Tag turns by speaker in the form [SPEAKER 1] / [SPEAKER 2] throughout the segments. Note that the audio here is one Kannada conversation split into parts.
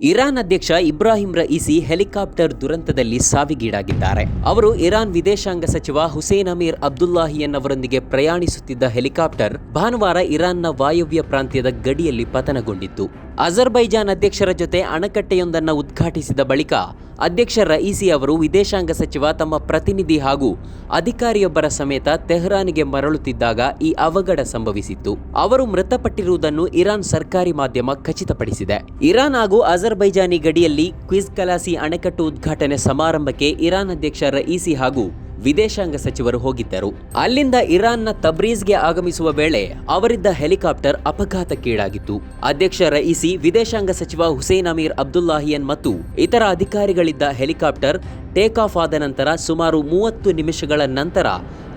[SPEAKER 1] ಇರಾನ್ ಅಧ್ಯಕ್ಷ ಇಬ್ರಾಹಿಂ ರಈಸಿ ಹೆಲಿಕಾಪ್ಟರ್ ದುರಂತದಲ್ಲಿ ಸಾವಿಗೀಡಾಗಿದ್ದಾರೆ. ಅವರು ಇರಾನ್ ವಿದೇಶಾಂಗ ಸಚಿವ ಹುಸೇನ್ ಅಮೀರ್ ಅಬ್ದುಲ್ಲಾಹಿಯನ್ ಅವರೊಂದಿಗೆ ಪ್ರಯಾಣಿಸುತ್ತಿದ್ದ ಹೆಲಿಕಾಪ್ಟರ್ ಭಾನುವಾರ ಇರಾನ್ನ ವಾಯವ್ಯ ಪ್ರಾಂತ್ಯದ ಗಡಿಯಲ್ಲಿ ಪತನಗೊಂಡಿತ್ತು. ಅಜರ್ಬೈಜಾನ್ ಅಧ್ಯಕ್ಷರ ಜೊತೆ ಅಣಕಟ್ಟೆಯೊಂದನ್ನು ಉದ್ಘಾಟಿಸಿದ ಬಳಿಕ ಅಧ್ಯಕ್ಷ ರಯೀಸಿ ಅವರು ವಿದೇಶಾಂಗ ಸಚಿವ, ತಮ್ಮ ಪ್ರತಿನಿಧಿ ಹಾಗೂ ಅಧಿಕಾರಿಯೊಬ್ಬರ ಸಮೇತ ತೆಹರಾನ್ಗೆ ಮರಳುತ್ತಿದ್ದಾಗ ಈ ಅವಘಡ ಸಂಭವಿಸಿತ್ತು. ಅವರು ಮೃತಪಟ್ಟಿರುವುದನ್ನು ಇರಾನ್ ಸರ್ಕಾರಿ ಮಾಧ್ಯಮ ಖಚಿತಪಡಿಸಿದೆ. ಇರಾನ್ ಹಾಗೂ ಅಜರ್ಬೈಜಾನಿ ಗಡಿಯಲ್ಲಿ ಕ್ವಿಜ್ ಕಲಾಸಿ ಅಣೆಕಟ್ಟು ಉದ್ಘಾಟನೆ ಸಮಾರಂಭಕ್ಕೆ ಇರಾನ್ ಅಧ್ಯಕ್ಷ ರಯೀಸಿ ಹಾಗೂ ವಿದೇಶಾಂಗ ಸಚಿವರು ಹೋಗಿದ್ದರು. ಅಲ್ಲಿಂದ ಇರಾನ್ನ ತಬ್ರೀಜ್ಗೆ ಆಗಮಿಸುವ ವೇಳೆ ಅವರಿದ್ದ ಹೆಲಿಕಾಪ್ಟರ್ ಅಪಘಾತಕ್ಕೀಡಾಗಿತ್ತು. ಅಧ್ಯಕ್ಷ ರಯಿಸಿ, ವಿದೇಶಾಂಗ ಸಚಿವ ಹುಸೇನ್ ಅಮೀರ್ ಅಬ್ದುಲ್ಲಾಹಿಯನ್ ಮತ್ತು ಇತರ ಅಧಿಕಾರಿಗಳಿದ್ದ ಹೆಲಿಕಾಪ್ಟರ್ ಟೇಕ್ ಆಫ್ ಆದ ನಂತರ ಸುಮಾರು ಮೂವತ್ತು ನಿಮಿಷಗಳ ನಂತರ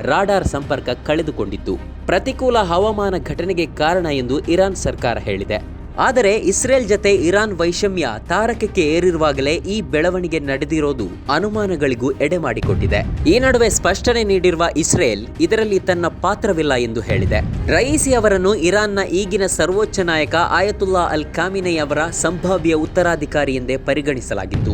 [SPEAKER 1] ರಾಡಾರ್ ಸಂಪರ್ಕ ಕಳೆದುಕೊಂಡಿತ್ತು. ಪ್ರತಿಕೂಲ ಹವಾಮಾನ ಘಟನೆಗೆ ಕಾರಣ ಎಂದು ಇರಾನ್ ಸರ್ಕಾರ ಹೇಳಿದೆ. ಆದರೆ ಇಸ್ರೇಲ್ ಜತೆ ಇರಾನ್ ವೈಷಮ್ಯ ತಾರಕಕ್ಕೆ ಏರಿರುವಾಗಲೇ ಈ ಬೆಳವಣಿಗೆ ನಡೆದಿರೋದು ಅನುಮಾನಗಳಿಗೂ ಎಡೆ ಮಾಡಿಕೊಟ್ಟಿದೆ. ಈ ನಡುವೆ ಸ್ಪಷ್ಟನೆ ನೀಡಿರುವ ಇಸ್ರೇಲ್ ಇದರಲ್ಲಿ ತನ್ನ ಪಾತ್ರವಿಲ್ಲ ಎಂದು ಹೇಳಿದೆ. ರಯೀಸಿ ಅವರನ್ನು ಇರಾನ್ನ ಈಗಿನ ಸರ್ವೋಚ್ಚ ನಾಯಕ ಆಯತುಲ್ಲಾ ಅಲ್ ಅವರ ಸಂಭಾವ್ಯ ಉತ್ತರಾಧಿಕಾರಿ ಎಂದೇ ಪರಿಗಣಿಸಲಾಗಿತ್ತು.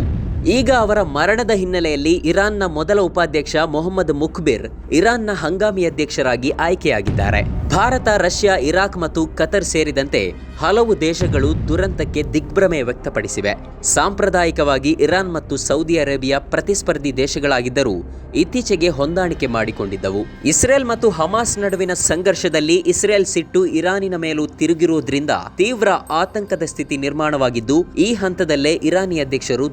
[SPEAKER 1] ಈಗ ಅವರ ಮರಣದ ಹಿನ್ನೆಲೆಯಲ್ಲಿ ಇರಾನ್ನ ಮೊದಲ ಉಪಾಧ್ಯಕ್ಷ ಮೊಹಮ್ಮದ್ ಮುಖ್ಬಿರ್ ಇರಾನ್ನ ಹಂಗಾಮಿ ಅಧ್ಯಕ್ಷರಾಗಿ ಆಯ್ಕೆಯಾಗಿದ್ದಾರೆ. ಭಾರತ, ರಷ್ಯಾ, ಇರಾಕ್ ಮತ್ತು ಕತರ್ ಸೇರಿದಂತೆ ಹಲವು ದೇಶಗಳು ದುರಂತಕ್ಕೆ ದಿಗ್ಭ್ರಮೆ ವ್ಯಕ್ತಪಡಿಸಿವೆ. ಸಾಂಪ್ರದಾಯಿಕವಾಗಿ ಇರಾನ್ ಮತ್ತು ಸೌದಿ ಅರೇಬಿಯಾ ಪ್ರತಿಸ್ಪರ್ಧಿ ದೇಶಗಳಾಗಿದ್ದರೂ ಇತ್ತೀಚೆಗೆ ಹೊಂದಾಣಿಕೆ ಮಾಡಿಕೊಂಡಿದ್ದವು. ಇಸ್ರೇಲ್ ಮತ್ತು ಹಮಾಸ್ ನಡುವಿನ ಸಂಘರ್ಷದಲ್ಲಿ ಇಸ್ರೇಲ್ ಸಿಟ್ಟು ಇರಾನಿನ ಮೇಲೂ ತಿರುಗಿರುವುದರಿಂದ ತೀವ್ರ ಆತಂಕದ ಸ್ಥಿತಿ ನಿರ್ಮಾಣವಾಗಿದ್ದು, ಈ ಹಂತದಲ್ಲೇ ಇರಾನಿ ಅಧ್ಯಕ್ಷರು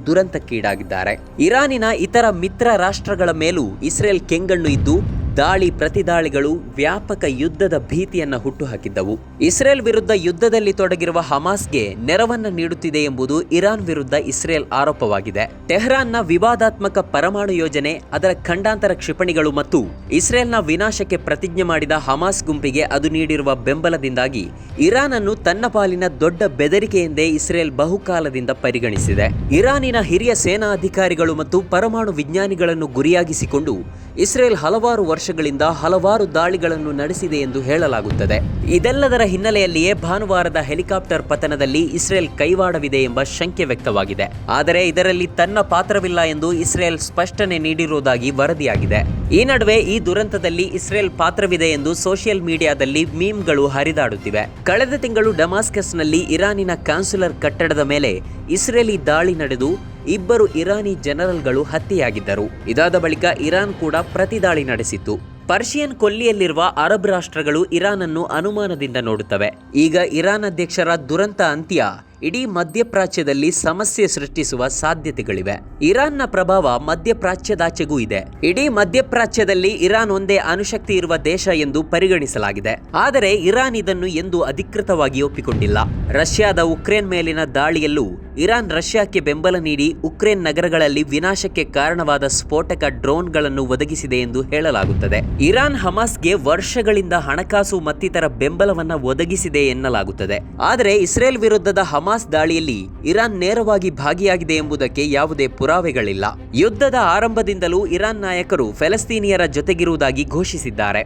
[SPEAKER 1] ದುರಂತಕ್ಕೀಡಾಗಿದ್ದಾರೆ ಇರಾನಿನ ಇತರ ಮಿತ್ರ ರಾಷ್ಟ್ರಗಳ ಮೇಲೂ ಇಸ್ರೇಲ್ ಕೆಂಗಣ್ಣು ಇದ್ದು ದಾಳಿ ಪ್ರತಿದಾಳಿಗಳು ವ್ಯಾಪಕ ಯುದ್ಧದ ಭೀತಿಯನ್ನ ಹುಟ್ಟುಹಾಕಿದ್ದವು. ಇಸ್ರೇಲ್ ವಿರುದ್ಧ ಯುದ್ಧದಲ್ಲಿ ತೊಡಗಿರುವ ಹಮಾಸ್ಗೆ ನೆರವನ್ನು ನೀಡುತ್ತಿದೆ ಎಂಬುದು ಇರಾನ್ ವಿರುದ್ಧ ಇಸ್ರೇಲ್ ಆರೋಪವಾಗಿದೆ. ಟೆಹರಾನ್ನ ವಿವಾದಾತ್ಮಕ ಪರಮಾಣು ಯೋಜನೆ, ಅದರ ಖಂಡಾಂತರ ಕ್ಷಿಪಣಿಗಳು ಮತ್ತು ಇಸ್ರೇಲ್ನ ವಿನಾಶಕ್ಕೆ ಪ್ರತಿಜ್ಞೆ ಮಾಡಿದ ಹಮಾಸ್ ಗುಂಪಿಗೆ ಅದು ನೀಡಿರುವ ಬೆಂಬಲದಿಂದಾಗಿ ಇರಾನ್ ಅನ್ನು ತನ್ನ ಪಾಲಿನ ದೊಡ್ಡ ಬೆದರಿಕೆಯೆಂದೇ ಇಸ್ರೇಲ್ ಬಹುಕಾಲದಿಂದ ಪರಿಗಣಿಸಿದೆ. ಇರಾನಿನ ಹಿರಿಯ ಸೇನಾ ಅಧಿಕಾರಿಗಳು ಮತ್ತು ಪರಮಾಣು ವಿಜ್ಞಾನಿಗಳನ್ನು ಗುರಿಯಾಗಿಸಿಕೊಂಡು ಇಸ್ರೇಲ್ ಹಲವಾರು ವರ್ಷಗಳಿಂದ ಹಲವಾರು ದಾಳಿಗಳನ್ನು ನಡೆಸಿದೆ ಎಂದು ಹೇಳಲಾಗುತ್ತದೆ. ಇದೆಲ್ಲದರ ಹಿನ್ನೆಲೆಯಲ್ಲಿಯೇ ಭಾನುವಾರದ ಹೆಲಿಕಾಪ್ಟರ್ ಪತನದಲ್ಲಿ ಇಸ್ರೇಲ್ ಕೈವಾಡವಿದೆ ಎಂಬ ಶಂಕೆ ವ್ಯಕ್ತವಾಗಿದೆ. ಆದರೆ ಇದರಲ್ಲಿ ತನ್ನ ಪಾತ್ರವಿಲ್ಲ ಎಂದು ಇಸ್ರೇಲ್ ಸ್ಪಷ್ಟನೆ ನೀಡಿರುವುದಾಗಿ ವರದಿಯಾಗಿದೆ. ಈ ನಡುವೆ ಈ ದುರಂತದಲ್ಲಿ ಇಸ್ರೇಲ್ ಪಾತ್ರವಿದೆ ಎಂದು ಸೋಷಿಯಲ್ ಮೀಡಿಯಾದಲ್ಲಿ ಮೀಮ್ಗಳು ಹರಿದಾಡುತ್ತಿವೆ. ಕಳೆದ ತಿಂಗಳು ಡಮಾಸ್ಕಸ್ನಲ್ಲಿ ಇರಾನಿನ ಕಾನ್ಸುಲರ್ ಕಟ್ಟಡದ ಮೇಲೆ ಇಸ್ರೇಲಿ ದಾಳಿ ನಡೆದು ಇಬ್ಬರು ಇರಾನಿ ಜನರಲ್ಗಳು ಹತ್ಯೆಯಾಗಿದ್ದರು. ಇದಾದ ಬಳಿಕ ಇರಾನ್ ಕೂಡ ಪ್ರತಿದಾಳಿ ನಡೆಸಿತ್ತು. ಪರ್ಷಿಯನ್ ಕೊಲ್ಲಿಯಲ್ಲಿರುವ ಅರಬ್ ರಾಷ್ಟ್ರಗಳು ಇರಾನ್ ಅನ್ನು ಅನುಮಾನದಿಂದ ನೋಡುತ್ತವೆ. ಈಗ ಇರಾನ್ ಅಧ್ಯಕ್ಷರ ದುರಂತ ಅಂತ್ಯ. ಇಡೀ ಮಧ್ಯಪ್ರಾಚ್ಯದಲ್ಲಿ ಸಮಸ್ಯೆ ಸೃಷ್ಟಿಸುವ ಸಾಧ್ಯತೆಗಳಿವೆ. ಇರಾನ್ನ ಪ್ರಭಾವ ಮಧ್ಯಪ್ರಾಚ್ಯದಾಚೆಗೂ ಇದೆ. ಇಡೀ ಮಧ್ಯಪ್ರಾಚ್ಯದಲ್ಲಿ ಇರಾನ್ ಒಂದೇ ಅಣುಶಕ್ತಿ ಇರುವ ದೇಶ ಎಂದು ಪರಿಗಣಿಸಲಾಗಿದೆ. ಆದರೆ ಇರಾನ್ ಇದನ್ನು ಎಂದು ಅಧಿಕೃತವಾಗಿ ಒಪ್ಪಿಕೊಂಡಿಲ್ಲ. ರಷ್ಯಾದ ಉಕ್ರೇನ್ ಮೇಲಿನ ದಾಳಿಯಲ್ಲೂ ಇರಾನ್ ರಷ್ಯಾಕ್ಕೆ ಬೆಂಬಲ ನೀಡಿ ಉಕ್ರೇನ್ ನಗರಗಳಲ್ಲಿ ವಿನಾಶಕ್ಕೆ ಕಾರಣವಾದ ಸ್ಫೋಟಕ ಡ್ರೋನ್ಗಳನ್ನು ಒದಗಿಸಿದೆ ಎಂದು ಹೇಳಲಾಗುತ್ತದೆ. ಇರಾನ್ ಹಮಾಸ್ಗೆ ವರ್ಷಗಳಿಂದ ಹಣಕಾಸು ಮತ್ತಿತರ ಬೆಂಬಲವನ್ನು ಒದಗಿಸಿದೆ ಎನ್ನಲಾಗುತ್ತದೆ. ಆದರೆ ಇಸ್ರೇಲ್ ವಿರುದ್ಧದ ಹಮಾಸ್ ದಾಳಿಯಲ್ಲಿ ಇರಾನ್ ನೇರವಾಗಿ ಭಾಗಿಯಾಗಿದೆ ಎಂಬುದಕ್ಕೆ ಯಾವುದೇ ಪುರಾವೆಗಳಿಲ್ಲ. ಯುದ್ಧದ ಆರಂಭದಿಂದಲೂ ಇರಾನ್ ನಾಯಕರು ಫೆಲಸ್ತೀನಿಯರ ಜೊತೆಗಿರುವುದಾಗಿ ಘೋಷಿಸಿದ್ದಾರೆ.